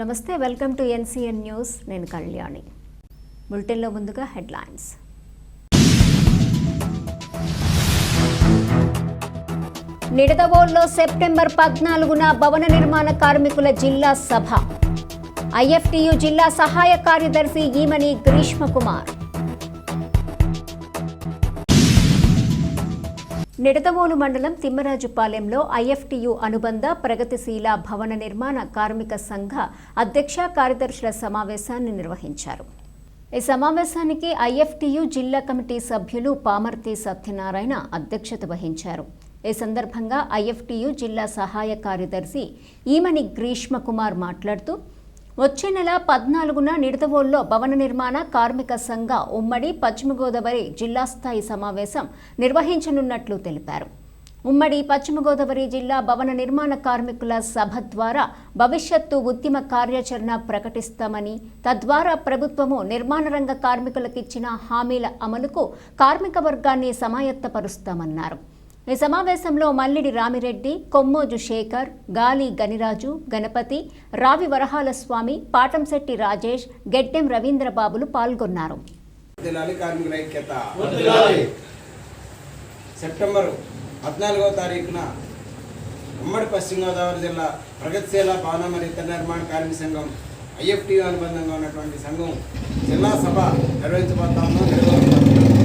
నమస్తే welcome to NCN news. నేను కళ్యాణి. బులెటిన్లో ముందుగా హెడ్లైన్స్. నిడదవోల్లో సెప్టెంబర్ పద్నాలుగున భవన నిర్మాణ కార్మికుల జిల్లా సభ. ఐఎఫ్టియు జిల్లా సహాయ కార్యదర్శి ఈమని గ్రీష్మ కుమార్ నిడదవోలు మండలం తిమ్మరాజుపాలెంలో ఐఎఫ్టియు అనుబంధ ప్రగతిశీల భవన నిర్మాణ కార్మిక సంఘ అధ్యక్ష కార్యదర్శుల సమావేశాన్ని నిర్వహించారు. ఈ సమావేశానికి ఐఎఫ్టియు జిల్లా కమిటీ సభ్యులు పామర్తి సత్యనారాయణ అధ్యక్షత వహించారు. ఈ సందర్భంగా ఐఎఫ్టియు జిల్లా సహాయ కార్యదర్శి ఈమని గ్రీష్మ కుమార్ మాట్లాడుతూ వచ్చే నెల పద్నాలుగున నిడదవోల్లో భవన నిర్మాణ కార్మిక సంఘ ఉమ్మడి పశ్చిమ గోదావరి జిల్లా స్థాయి సమావేశం నిర్వహించనున్నట్లు తెలిపారు. ఉమ్మడి పశ్చిమ గోదావరి జిల్లా భవన నిర్మాణ కార్మికుల సభ ద్వారా భవిష్యత్తు ఉద్యమ కార్యాచరణ ప్రకటిస్తామని తద్వారా ప్రభుత్వము నిర్మాణ రంగ కార్మికులకు ఇచ్చిన హామీల అమలుకు కార్మిక వర్గాన్ని సమాయత్తపరుస్తామన్నారు. ఈ సమావేశంలో మల్లిడి రామిరెడ్డి కొమ్మోజు శేఖర్ గాలి గనిరాజు గణపతి రావి వరహాల స్వామి పాటంశెట్టి రాజేష్ గెడ్డెం రవీంద్రబాబులు పాల్గొన్నారు. సెప్టెంబర్ పద్నాలుగో తారీఖున ఉమ్మడి పశ్చిమ గోదావరి జిల్లా ప్రగతిశీల భవన మరియు ఇతర నిర్మాణ కార్మిక సంఘం ఐఎఫ్టీ అనుబంధంగా ఉన్నటువంటి సంఘం జిల్లా సభ నిర్వహించబోతాము దీనికి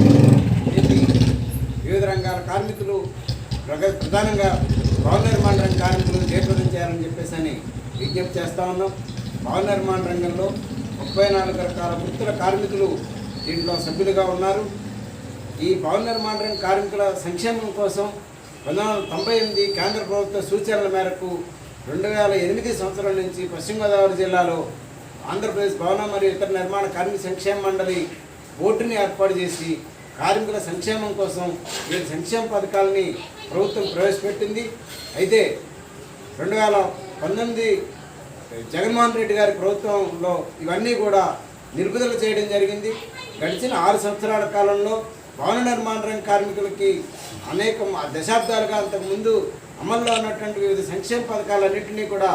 రంగాల కార్మికులు ప్రధానంగా భవన నిర్మాణ రంగ కార్మికులు జయప్రదం చేయాలని చెప్పేసి అని విజ్ఞప్తి చేస్తా ఉన్నాం. భవన నిర్మాణ రంగంలో ముప్పై నాలుగు రకాల వృత్తుల కార్మికులు దీంట్లో సభ్యులుగా ఉన్నారు. ఈ భవన నిర్మాణ రంగ కార్మికుల సంక్షేమం కోసం పంతొమ్మిది వందల తొంభై ఎనిమిది కేంద్ర ప్రభుత్వ సూచనల మేరకు రెండు వేల ఎనిమిది సంవత్సరం నుంచి పశ్చిమ గోదావరి జిల్లాలో ఆంధ్రప్రదేశ్ భవన మరియు ఇతర నిర్మాణ కార్మిక సంక్షేమ మండలి బోర్డుని ఏర్పాటు చేసి కార్మికుల సంక్షేమం కోసం ఈ సంక్షేమ పథకాలని ప్రభుత్వం ప్రవేశపెట్టింది. అయితే రెండు వేల పంతొమ్మిది జగన్మోహన్ రెడ్డి గారి ప్రభుత్వంలో ఇవన్నీ కూడా నిలుపుదల చేయడం జరిగింది. గడిచిన ఆరు సంవత్సరాల కాలంలో భవన నిర్మాణ రంగ కార్మికులకి అనేక దశాబ్దాలుగా అంతకుముందు అమల్లో ఉన్నటువంటి వివిధ సంక్షేమ పథకాలన్నింటినీ కూడా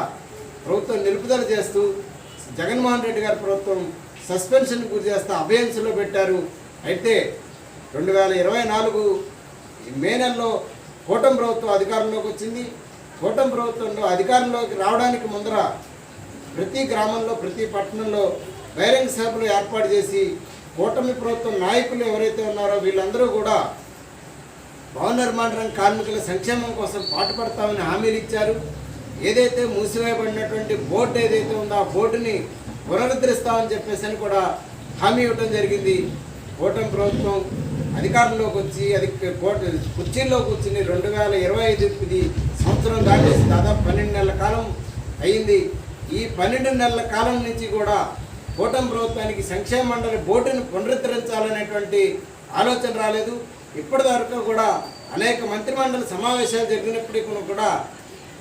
ప్రభుత్వం నిలుపుదల చేస్తూ జగన్మోహన్ రెడ్డి గారి ప్రభుత్వం సస్పెన్షన్ గురి చేస్తూ అభయన్స్లో పెట్టారు. అయితే రెండు వేల ఇరవై నాలుగు మే నెలలో కూటమి ప్రభుత్వం అధికారంలోకి వచ్చింది. కూటమి ప్రభుత్వంలో అధికారంలోకి రావడానికి ముందర ప్రతి గ్రామంలో ప్రతి పట్టణంలో బహిరంగ సభలు ఏర్పాటు చేసి కూటమి ప్రభుత్వం నాయకులు ఎవరైతే ఉన్నారో వీళ్ళందరూ కూడా భవన నిర్మాణ రంగ కార్మికుల సంక్షేమం కోసం పాటుపడతామని హామీలు ఇచ్చారు. ఏదైతే మూసివేయబడినటువంటి బోర్డు ఏదైతే ఉందో ఆ బోర్డుని పునరుద్ధరిస్తామని చెప్పేసి అని కూడా హామీ ఇవ్వడం జరిగింది. కూటమి ప్రభుత్వం అధికారంలోకి వచ్చి అది కోట కుర్చీల్లో కూర్చుని రెండు వేల ఇరవై ఐదు సంవత్సరం దాటేసి దాదాపు పన్నెండు నెలల కాలం అయింది. ఈ పన్నెండు నెలల కాలం నుంచి కూడా కూటమి ప్రభుత్వానికి సంక్షేమ మండలి బోర్డును పునరుద్ధరించాలనేటువంటి ఆలోచన రాలేదు. ఇప్పటివరకు కూడా అనేక మంత్రిమండలి సమావేశాలు జరిగినప్పటికీ కూడా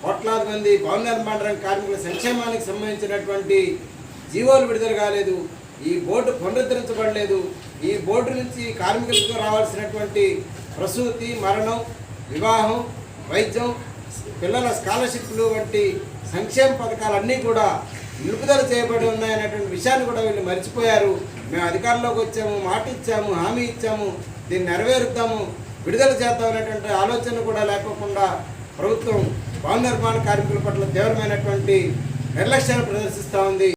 కోట్లాది మంది భవన నిర్మాణ కార్మికుల సంక్షేమానికి సంబంధించినటువంటి జీవోలు విడుదల కాలేదు. ఈ బోర్డు పునరుద్ధరించబడలేదు. ఈ బోర్డు నుంచి కార్మికులకు రావాల్సినటువంటి ప్రసూతి మరణం వివాహం వైద్యం పిల్లల స్కాలర్షిప్లు వంటి సంక్షేమ పథకాలన్నీ కూడా నిలుపుదల చేయబడి ఉన్నాయనేటువంటి విషయాన్ని కూడా వీళ్ళు మర్చిపోయారు. మేము అధికారంలోకి వచ్చాము మాట ఇచ్చాము హామీ ఇచ్చాము దీన్ని నెరవేరుద్దాము విడుదల చేద్దాం అనేటువంటి ఆలోచన కూడా లేకోకుండా ప్రభుత్వం భవన నిర్మాణ కార్మికుల పట్ల తీవ్రమైనటువంటి నిర్లక్ష్యాన్ని ప్రదర్శిస్తూ ఉంది.